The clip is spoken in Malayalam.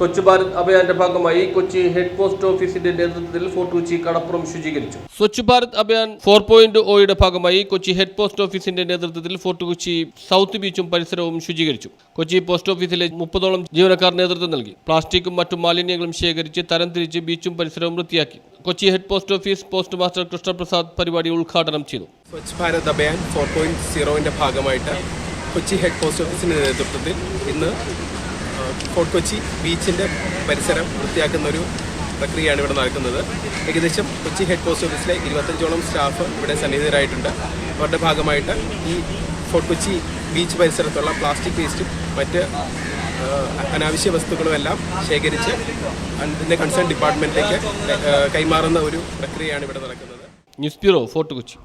Swachh Bharat അഭിയാന്റെ ഭാഗമായി കൊച്ചി ഹെഡ് പോസ്റ്റ് ഓഫീസിന്റെ നേതൃത്വത്തിൽ ഫോർട്ട് കൊച്ചി കടപ്പുറം ശുചീകരിച്ചു. സ്വച്ഛ് ഭാരത് അഭിയാൻ ഫോർ പോയിന്റ് ഒയുടെ ഭാഗമായി കൊച്ചി ഹെഡ് പോസ്റ്റ് ഓഫീസിന്റെ നേതൃത്വത്തിൽ ഫോർട്ട് കൊച്ചി സൗത്ത് ബീച്ചും പരിസരവും ശുചീകരിച്ചു. കൊച്ചി പോസ്റ്റ് ഓഫീസിലെ മുപ്പതോളം ജീവനക്കാർ നേതൃത്വം നൽകി. പ്ലാസ്റ്റിക്കും മറ്റു മാലിന്യങ്ങളും ശേഖരിച്ച് തരംതിരിച്ച് ബീച്ചും പരിസരവും വൃത്തിയാക്കി. Kochi head post office post master Krishnaprasad പരിപാടി ഉദ്ഘാടനം ചെയ്തു. സ്വച്ഛ് ഭാരത് അഭിയാൻ ഫോർ പോയിന്റ് സീറോവിന്റെ ഭാഗമായിട്ട് കൊച്ചി ഹെഡ് പോസ്റ്റ് ഓഫീസിന്റെ നേതൃത്വത്തിൽ ഇന്ന് ഫോർട്ട് കൊച്ചി ബീച്ചിന്റെ പരിസരം വൃത്തിയാക്കുന്ന ഒരു പ്രക്രിയയാണ് ഇവിടെ നടക്കുന്നത്. ഏകദേശം കൊച്ചി ഹെഡ് പോസ്റ്റ് ഓഫീസിലെ ഇരുപത്തഞ്ചോളം സ്റ്റാഫ് ഇവിടെ സന്നിഹിതരായിട്ടുണ്ട്. അവരുടെ ഭാഗമായിട്ട് ഈ ഫോർട്ട് കൊച്ചി ബീച്ച് പരിസരത്തുള്ള പ്ലാസ്റ്റിക് വേസ്റ്റും മറ്റ് അനാവശ്യ വസ്തുക്കളും എല്ലാം ശേഖരിച്ച് അതിന്റെ കൺസേൺ ഡിപ്പാർട്ട്മെന്റിലേക്ക് കൈമാറുന്ന ഒരു പ്രക്രിയയാണ് ഇവിടെ നടക്കുന്നത്. News bureau Fort Kochi.